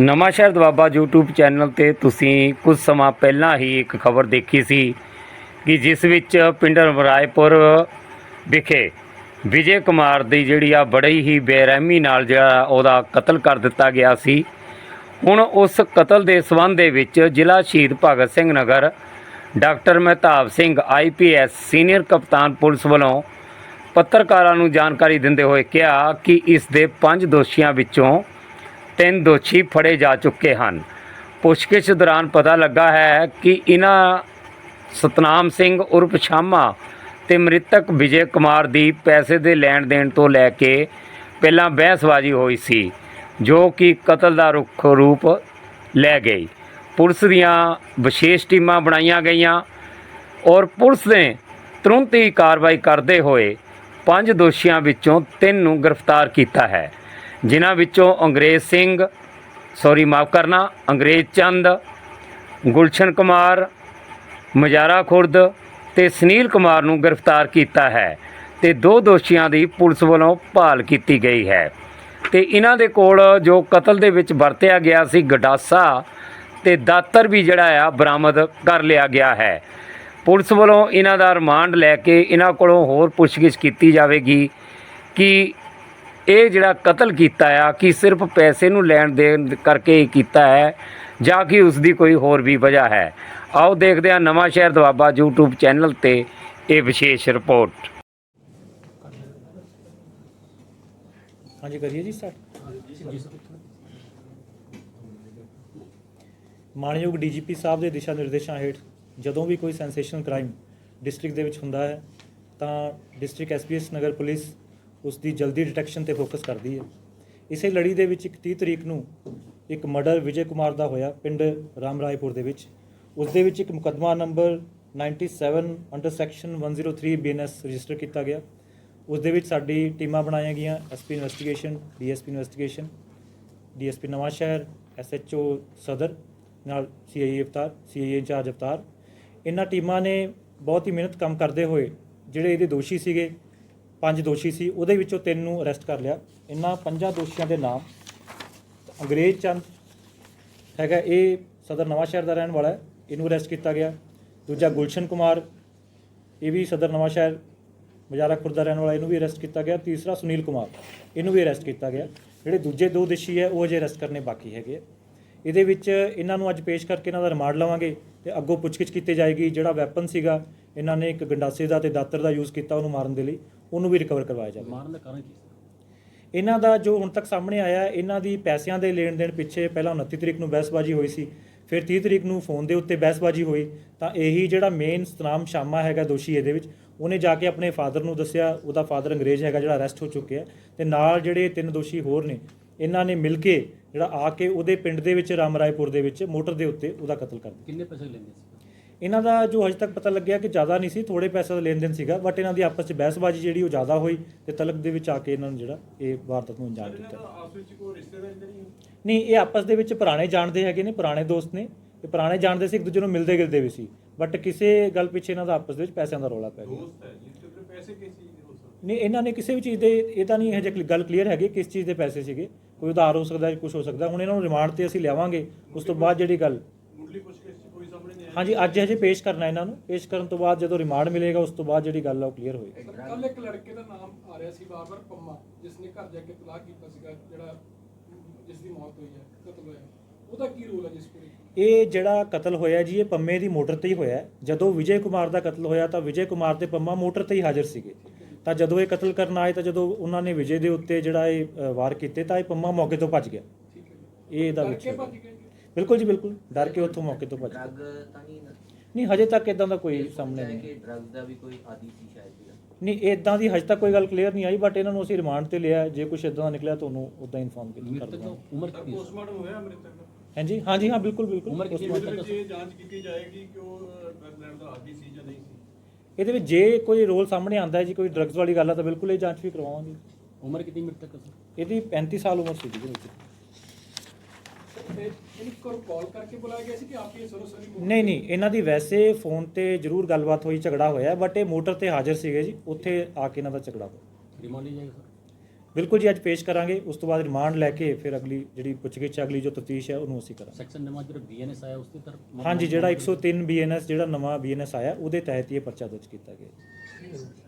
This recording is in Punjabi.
ਨਵਾਂਸ਼ਹਿਰ ਦਵਾਬਾ YouTube ਚੈਨਲ ਤੇ ਤੁਸੀਂ ਕੁਝ ਸਮਾਂ ਪਹਿਲਾਂ ਹੀ ਇੱਕ ਖਬਰ ਦੇਖੀ ਸੀ ਕਿ ਜਿਸ ਵਿੱਚ ਪਿੰਡ ਰਾਏਪੁਰ ਵਿਖੇ ਵਿਜੇ ਕੁਮਾਰ ਦੀ ਜਿਹੜੀ ਆ ਬੜੀ ਹੀ ਬੇਰਹਿਮੀ ਨਾਲ ਜਿਹੜਾ ਉਹਦਾ ਕਤਲ ਕਰ ਦਿੱਤਾ ਗਿਆ ਸੀ। ਹੁਣ ਉਸ ਕਤਲ ਦੇ ਸਬੰਧ ਦੇ ਵਿੱਚ ਜ਼ਿਲ੍ਹਾ Shaheed Bhagat Singh Nagar doctor Mehtab Singh IPS senior ਕਪਤਾਨ ਪੁਲਿਸ ਵੱਲੋਂ ਪੱਤਰਕਾਰਾਂ ਨੂੰ ਜਾਣਕਾਰੀ ਦਿੰਦੇ ਹੋਏ ਕਿਹਾ ਕਿ ਇਸ ਦੇ ਪੰਜ ਦੋਸ਼ੀਆਂ ਵਿੱਚੋਂ ਤਿੰਨ ਦੋਸ਼ੀ ਫੜੇ ਜਾ ਚੁੱਕੇ ਹਨ। ਪੁੱਛਗਿੱਛ ਦੌਰਾਨ ਪਤਾ ਲੱਗਾ ਹੈ ਕਿ ਇਹਨਾਂ ਸਤਨਾਮ ਸਿੰਘ ਉਰਫ ਸ਼ਾਮਾ ਤੇ ਮ੍ਰਿਤਕ ਵਿਜੇ ਕੁਮਾਰ ਦੀ ਪੈਸੇ ਦੇ ਲੈਣ ਦੇਣ ਤੋਂ ਲੈ ਕੇ ਪਹਿਲਾਂ ਬਹਿਸਬਾਜ਼ੀ ਹੋਈ ਸੀ, ਜੋ ਕਿ ਕਤਲ ਦਾ ਰੁੱਖ ਰੂਪ ਲੈ ਗਈ। ਪੁਲਿਸ ਦੀਆਂ ਵਿਸ਼ੇਸ਼ ਟੀਮਾਂ ਬਣਾਈਆਂ ਗਈਆਂ ਔਰ ਪੁਲਿਸ ਨੇ ਤੁਰੰਤ ਹੀ ਕਾਰਵਾਈ ਕਰਦੇ ਹੋਏ ਪੰਜ ਦੋਸ਼ੀਆਂ ਵਿੱਚੋਂ ਤਿੰਨ ਨੂੰ ਗ੍ਰਿਫਤਾਰ ਕੀਤਾ ਹੈ। ਜਿਨ੍ਹਾਂ ਵਿੱਚੋਂ ਅੰਗਰੇਜ਼ ਸਿੰਘ ਸੌਰੀ ਮਾਫ ਕਰਨਾ, ਅੰਗਰੇਜ਼ ਚੰਦ, ਗੁਲਸ਼ਨ ਕੁਮਾਰ, ਮਜਾਰਾ ਖੁਰਦ ਤੇ ਸੁਨੀਲ ਕੁਮਾਰ ਨੂੰ ਗ੍ਰਿਫਤਾਰ ਕੀਤਾ ਹੈ ਤੇ ਦੋ ਦੋਸ਼ੀਆਂ ਦੀ ਪੁਲਿਸ ਵੱਲੋਂ ਭਾਲ ਕੀਤੀ ਗਈ ਹੈ। ਤੇ ਇਹਨਾਂ ਦੇ ਕੋਲ ਜੋ ਕਤਲ ਦੇ ਵਿੱਚ ਵਰਤਿਆ ਗਿਆ ਸੀ ਗਡਾਸਾ ਤੇ ਦਾਤਰ ਵੀ ਜਿਹੜਾ ਆ ਬਰਾਮਦ ਕਰ ਲਿਆ ਗਿਆ ਹੈ। ਪੁਲਿਸ ਵੱਲੋਂ ਇਹਨਾਂ ਦਾ ਰਿਮਾਂਡ ਲੈ ਕੇ ਇਹਨਾਂ ਕੋਲੋਂ ਹੋਰ ਪੁੱਛਗਿੱਛ ਕੀਤੀ ਜਾਵੇਗੀ ਕਿ ਇਹ ਜਿਹੜਾ ਕਤਲ ਕੀਤਾ ਆ, ਕਿ ਸਿਰਫ ਪੈਸੇ ਨੂੰ ਲੈਣ ਦੇਣ ਕਰਕੇ ਹੀ ਕੀਤਾ ਹੈ, ਜਾਂ ਕਿ ਉਸ ਦੀ ਕੋਈ ਹੋਰ ਵੀ ਵਜ੍ਹਾ ਹੈ? ਆਓ ਦੇਖਦੇ ਹਾਂ ਨਵਾਂ ਸ਼ਹਿਰ ਦਵਾਬਾ YouTube ਚੈਨਲ ਤੇ ਇਹ ਵਿਸ਼ੇਸ਼ ਰਿਪੋਰਟ। ਹਾਂਜੀ, ਕਰੀਏ ਜੀ ਸਟਾਰਟ ਮਾਨਯੋਗ ਡੀਜੀਪੀ ਸਾਹਿਬ ਦੇ ਦਿਸ਼ਾ ਨਿਰਦੇਸ਼ਾਂ ਹੇਠ ਜਦੋਂ ਵੀ ਕੋਈ ਸੈਂਸੇਸ਼ਨਲ ਕ੍ਰਾਈਮ ਡਿਸਟ੍ਰਿਕਟ ਦੇ ਵਿੱਚ ਹੁੰਦਾ ਹੈ, ਤਾਂ ਡਿਸਟ੍ਰਿਕਟ ਐਸਪੀਐਸ ਨਗਰ ਪੁਲਿਸ ਉਸ ਦੀ ਜਲਦੀ ਡਿਟੈਕਸ਼ਨ ਤੇ ਫੋਕਸ ਕਰਦੀ ਹੈ। ਇਸੇ ਲੜੀ ਦੇ ਵਿੱਚ ਇੱਕ 30 ਤਰੀਕ ਨੂੰ ਇੱਕ ਮਰਡਰ ਵਿਜੇ ਕੁਮਾਰ ਦਾ ਹੋਇਆ ਪਿੰਡ ਰਾਮ ਰਾਏਪੁਰ ਦੇ ਵਿੱਚ। ਉਸ ਦੇ ਵਿੱਚ ਇੱਕ ਮੁਕੱਦਮਾ number 97 under section 103 BNS register ਕੀਤਾ ਗਿਆ। ਉਸ ਦੇ ਵਿੱਚ ਸਾਡੀ ਟੀਮਾਂ ਬਣਾਈਆਂ ਗਈਆਂ SP investigation DSP investigation DSP Nawan Shahr SHO ਸਦਰ, ਨਾਲ CIA Avtar CIA incharge Avtar. ਇਹਨਾਂ ਟੀਮਾਂ ਨੇ ਬਹੁਤ ਹੀ ਮਿਹਨਤ ਕੰਮ ਕਰਦੇ ਹੋਏ ਜਿਹੜੇ ਇਹਦੇ ਦੋਸ਼ੀ ਸੀਗੇ ਪੰਜ ਦੋਸ਼ੀ ਸੀ, ਉਹਦੇ ਵਿੱਚੋਂ ਤਿੰਨ ਨੂੰ ਅਰੈਸਟ ਕਰ ਲਿਆ। ਇਹਨਾਂ ਪੰਜਾਂ ਦੋਸ਼ੀਆਂ ਦੇ ਨਾਮ ਅੰਗਰੇਜ਼ ਚੰਦ ਹੈਗਾ, ਇਹ ਸਦਰ ਨਵਾਂਸ਼ਹਿਰ ਦਾ ਰਹਿਣ ਵਾਲਾ ਹੈ, ਇਹਨੂੰ ਅਰੈਸਟ ਕੀਤਾ ਗਿਆ। ਦੂਜਾ ਗੁਲਸ਼ਨ ਕੁਮਾਰ, ਇਹ ਵੀ ਸਦਰ ਨਵਾਂਸ਼ਹਿਰ ਮਜਾਰਾ ਖੁਰਦ ਦਾ ਰਹਿਣ ਵਾਲਾ, ਇਹਨੂੰ ਵੀ ਅਰੈਸਟ ਕੀਤਾ ਗਿਆ। ਤੀਸਰਾ ਸੁਨੀਲ ਕੁਮਾਰ, ਇਹਨੂੰ ਵੀ ਅਰੈਸਟ ਕੀਤਾ ਗਿਆ। ਜਿਹੜੇ ਦੂਜੇ ਦੋ ਦੋਸ਼ੀ ਹੈ, ਉਹ ਅਜੇ ਅਰੈਸਟ ਕਰਨੇ ਬਾਕੀ ਹੈਗੇ ਆ। ਇਹਦੇ ਵਿੱਚ ਇਹਨਾਂ ਨੂੰ ਅੱਜ ਪੇਸ਼ ਕਰਕੇ ਇਹਨਾਂ ਦਾ ਰਿਮਾਂਡ ਲਵਾਂਗੇ ਤੇ ਅੱਗੋਂ ਪੁੱਛਗਿੱਛ ਕੀਤੀ ਜਾਏਗੀ ਜਿਹੜਾ ਵੈਪਨ ਸੀਗਾ, ਇਹਨਾਂ ਨੇ ਇੱਕ ਗੰਡਾਸੇ ਦਾ ਤੇ ਦਾਤਰ ਦਾ ਯੂਜ਼ ਕੀਤਾ ਉਹਨੂੰ ਮਾਰਨ ਦੇ ਲਈ। ਉਹਨੂੰ ਵੀ ਰਿਕਵਰ ਕਰਵਾਇਆ ਜਾਵੇ। ਮਾਰਨ ਦਾ ਕਾਰਨ ਕੀ ਸੀ? ਇਹਨਾਂ ਦਾ ਜੋ ਹੁਣ ਤੱਕ ਸਾਹਮਣੇ ਆਇਆ ਇਹਨਾਂ ਦੀ ਪੈਸਿਆਂ ਦੇ ਲੈਣ ਦੇਣ ਪਿੱਛੇ ਪਹਿਲਾਂ 29 ਤਰੀਕ ਨੂੰ ਬਹਿਸਬਾਜ਼ੀ ਹੋਈ ਸੀ ਫਿਰ 30 ਤਰੀਕ ਨੂੰ ਫੋਨ ਦੇ ਉੱਤੇ ਬਹਿਸਬਾਜ਼ੀ ਹੋਈ ਤਾਂ ਇਹੀ ਜਿਹੜਾ ਮੇਨ ਸਤਨਾਮ ਸ਼ਾਮਾ ਹੈਗਾ ਦੋਸ਼ੀ ਇਹਦੇ ਵਿੱਚ ਉਹਨੇ ਜਾ ਕੇ ਆਪਣੇ ਫਾਦਰ ਨੂੰ ਦੱਸਿਆ ਉਹਦਾ ਫਾਦਰ ਅੰਗਰੇਜ਼ ਹੈਗਾ ਜਿਹੜਾ ਅਰੈਸਟ ਹੋ ਚੁੱਕਿਆ ਤੇ ਨਾਲ ਜਿਹੜੇ ਤਿੰਨ ਦੋਸ਼ੀ ਹੋਰ ਨੇ ਇਹਨਾਂ ਨੇ ਮਿਲ ਕੇ ਜਿਹੜਾ ਆ ਕੇ ਉਹਦੇ ਪਿੰਡ ਦੇ ਵਿੱਚ ਰਾਮਰਾਏਪੁਰ ਦੇ ਵਿੱਚ ਮੋਟਰ ਦੇ ਉੱਤੇ ਉਹਦਾ ਕਤਲ ਕਰ ਦਿੱਤਾ। ਕਿੰਨੇ ਪੈਸੇ ਲੈਂਦੇ ਸੀ? ਇਹਨਾਂ ਦਾ ਜੋ ਹਜੇ ਤੱਕ ਪਤਾ ਲੱਗਿਆ ਕਿ ਜ਼ਿਆਦਾ ਨਹੀਂ ਸੀ ਥੋੜੇ ਪੈਸੇ ਦਾ ਲੈਣ ਦੇਣ ਸੀਗਾ ਬਟ ਇਹਨਾਂ ਦੀ ਆਪਸ ਵਿੱਚ ਬਹਿਸਬਾਜ਼ੀ ਜਿਹੜੀ ਉਹ ਜ਼ਿਆਦਾ ਹੋਈ ਤੇ ਤਲਕ ਦੇ ਵਿੱਚ ਆ ਕੇ ਇਹਨਾਂ ਨੂੰ ਜਿਹੜਾ ਇਹ ਵਾਰਦਾਤ ਨੂੰ ਅੰਜਾਮ ਦਿੱਤਾ। ਆਪਸ ਵਿੱਚ ਕੋਈ ਰਿਸ਼ਤੇਦਾਰੀ ਤਾਂ ਨਹੀਂ ਨਹੀਂ ਇਹ ਆਪਸ ਦੇ ਵਿੱਚ ਪੁਰਾਣੇ ਜਾਣਦੇ ਹੈਗੇ ਨੇ ਪੁਰਾਣੇ ਦੋਸਤ ਨੇ ਤੇ ਪੁਰਾਣੇ ਜਾਣਦੇ ਸੀ ਇੱਕ ਦੂਜੇ ਨੂੰ ਮਿਲਦੇ ਗਿਲਦੇ ਵੀ ਸੀ ਬਟ ਕਿਸੇ ਗੱਲ ਪਿੱਛੇ ਇਹਨਾਂ ਦਾ ਆਪਸ ਦੇ ਵਿੱਚ ਪੈਸਿਆਂ ਦਾ ਰੌਲਾ ਪੈ ਗਿਆ। ਦੋਸਤ ਹੈ ਜਿਸ ਤੇ ਪੈਸੇ ਕਿਸ ਚੀਜ਼ ਦੇ ਹੋ ਸਕਦੇ? ਨਹੀਂ ਇਹਨਾਂ ਨੇ ਕਿਸੇ ਵੀ ਚੀਜ਼ ਦੇ ਇਹ ਤਾਂ ਨਹੀਂ ਹਜੇ ਗੱਲ ਕਲੀਅਰ ਹੈਗੀ ਕਿਸ ਚੀਜ਼ ਦੇ ਪੈਸੇ ਸੀਗੇ ਕੋਈ ਉਧਾਰ ਹੋ ਸਕਦਾ ਕੁਝ ਹੋ ਸਕਦਾ ਹੁਣ ਇਹਨਾਂ ਨੂੰ ਰਿਮਾਂਡ ਤੇ ਅਸੀਂ ਲਿਆਵਾਂਗੇ ਉਸ ਤੋਂ ਬਾਅਦ ਜਿਹੜੀ ਗੱਲ ਮੁੱਢਲੀ ਪੁੱਛਗਿੱਛ 'ਚ ਕੋਈ ਸਾਹਮਣੇ ਨਹੀਂ ਆਇਆ ਹਾਂਜੀ ਅੱਜ ਹਜੇ ਪੇਸ਼ ਕਰਨਾ ਇਹਨਾਂ ਨੂੰ ਪੇਸ਼ ਕਰਨ ਤੋਂ ਬਾਅਦ ਜਦੋਂ ਰਿਮਾਂਡ ਮਿਲੇਗਾ ਉਸ ਤੋਂ ਬਾਅਦ ਜਿਹੜੀ ਗੱਲ ਆ ਉਹ ਕਲੀਅਰ ਹੋਏਗੀ। ਕੱਲ ਇੱਕ ਲੜਕੇ ਦਾ ਨਾਮ ਆ ਰਿਹਾ ਸੀ ਬਾਰ-ਬਾਰ ਪੰਮਾ ਜਿਸ ਨੇ ਘਰ ਜਾ ਕੇ ਤਲਾਕ ਕੀਤਾ ਸੀਗਾ ਜਿਹੜਾ ਜਿਸ ਦੀ ਮੌਤ ਹੋਈ ਹੈ ਕਤਲ ਹੋਇਆ। ਉਹਦਾ ਕੀ ਰੋਲ ਹੈ ਜਿਸ ਪੂਰੀ ਇਹ ਜਿਹੜਾ ਕਤਲ ਹੋਇਆ ਜੀ ਇਹ ਪੰਮੇ ਦੀ ਮੋਟਰ ਤੇ ਹੀ ਹੋਇਆ। ਜਦੋਂ ਵਿਜੇ ਕੁਮਾਰ ਦਾ ਕਤਲ ਹੋਇਆ ਤਾਂ ਵਿਜੇ ਕੁਮਾਰ ਤੇ ਪੰਮਾ ਮੋਟਰ ਤੇ ਹੀ ਹਾਜ਼ਰ ਸੀਗੇ। ਤਾਂ ਜਦੋਂ ਇਹ ਕਤਲ ਕਰਨ ਆਏ ਤਾਂ ਜਦੋਂ ਉਹਨਾਂ ਨੇ ਵਿਜੇ ਦੇ ਉੱਤੇ ਜਿਹੜਾ ਇਹ ਵਾਰ ਕੀਤੇ ਤਾਂ ਇਹ ਪੰਮਾ ਮੌਕੇ ਤੋਂ ਭੱਜ ਗਿਆ। ਇਹ ਇਹਦਾ ਵਿੱਚ ਬਿਲਕੁਲ ਜੀ ਬਿਲਕੁਲ। ਡਰ ਕੇ ਉੱਥੋਂ ਮੌਕੇ ਤੋਂ ਭੱਜ ਗਿਆ ਡਰਗ ਤਾਂ ਨਹੀਂ ਨਾ ਨਹੀਂ ਹਜੇ ਤੱਕ ਇਦਾਂ ਦਾ ਕੋਈ ਸਾਹਮਣੇ ਹੈ ਨਹੀਂ। ਕਿ ਡਰਗ ਦਾ ਵੀ ਕੋਈ ਆਦੀ ਸੀ ਸ਼ਾਇਦ ਇਹਦਾ। ਨਹੀਂ ਇਦਾਂ ਦੀ ਹਜੇ ਤੱਕ ਕੋਈ ਗੱਲ ਕਲੀਅਰ ਨਹੀਂ ਆਈ ਬਟ ਇਹਨਾਂ ਨੂੰ ਅਸੀਂ ਰਿਮਾਂਡ ਤੇ ਲਿਆ ਜੇ ਕੁਝ ਇਦਾਂ ਦਾ ਨਿਕਲਿਆ ਤੁਹਾਨੂੰ ਉਦਾਂ ਇਨਫੋਰਮ ਕਰ ਮ੍ਰਿਤਕ ਦਵਾਂਗੇ ਦੀ ਉਮਰ ਕਿੰਨੀ ਸੀ ਪੋਸਟਮਾਰਟਮ ਹੋਇਆ ਮ੍ਰਿਤਕ ਦਾ? ਹਾਂਜੀ ਹਾਂਜੀ ਹਾਂ ਬਿਲਕੁਲ ਬਿਲਕੁਲ। ਉਮਰ ਕਿੰਨੀ ਇਹਦੇ ਵਿੱਚ ਇਹ ਜਾਂਚ ਕੀਤੀ ਜਾਏਗੀ ਕਿ ਉਹ ਡਰਗ ਲੈਣ ਦਾ ਆਦੀ ਸੀ ਜਾਂ ਨਹੀਂ ਸੀ? ਇਹਦੇ ਵਿੱਚ ਜੇ ਕੋਈ ਰੋਲ ਸਾਹਮਣੇ ਆਂਦਾ ਹੈ ਜੀ ਕੋਈ ਡਰੱਗਸ ਵਾਲੀ ਗੱਲ ਆ ਤਾਂ ਬਿਲਕੁਲ ਇਹ ਜਾਂਚ ਵੀ ਕਰਵਾਵਾਂਗੇ। ਉਮਰ ਕਿੰਨੀ ਮ੍ਰਿਤਕ ਸੀ ਇਹਦੀ 35 ਸਾਲ ਉਮਰ ਸੀ ਜੀ ਵਿੱਚ। ਤੇ ਇਹਨੂੰ ਕੋਲ ਕਾਲ ਕਰਕੇ ਬੁਲਾਇਆ ਗਿਆ ਸੀ ਕਿ ਆਪ ਹੀ ਸਰੋਸਰੀ ਨਹੀਂ ਨਹੀਂ ਇਹਨਾਂ ਦੀ ਵੈਸੇ ਫੋਨ ਤੇ ਜ਼ਰੂਰ ਗੱਲਬਾਤ ਹੋਈ ਝਗੜਾ ਹੋਇਆ ਬਟ ਇਹ ਮੋਟਰ ਤੇ ਹਾਜ਼ਰ ਸੀਗੇ ਜੀ ਉੱਥੇ ਆ ਕੇ ਇਹਨਾਂ ਦਾ ਝਗੜਾ ਹੋਇਆ ਰਿਮਾਂਡ ਜਾਏਗਾ ਸਰ ਬਿਲਕੁਲ ਜੀ ਅੱਜ ਪੇਸ਼ ਕਰਾਂਗੇ ਉਸ ਤੋਂ ਬਾਅਦ ਰਿਮਾਂਡ ਲੈ ਕੇ ਫਿਰ ਅਗਲੀ ਜਿਹੜੀ ਪੁੱਛਗਿੱਛ ਅਗਲੀ ਜੋ ਤਫਤੀਸ਼ ਹੈ ਉਹਨੂੰ ਅਸੀਂ ਕਰਾਂਗੇ ਸੈਕਸ਼ਨ ਨਵਾਂ ਜਿਹੜਾ ਬੀਐਨਐਸ ਆਇਆ ਉਸ ਦੀ ਤਰਫ ਹਾਂਜੀ ਜਿਹੜਾ 103 ਬੀਐਨਐਸ ਜਿਹੜਾ ਨਵਾਂ ਬੀਐਨਐਸ ਆਇਆ ਉਹਦੇ ਤਹਿਤ ਹੀ ਇਹ ਪਰਚਾ ਦਰਜ ਕੀਤਾ ਗਿਆ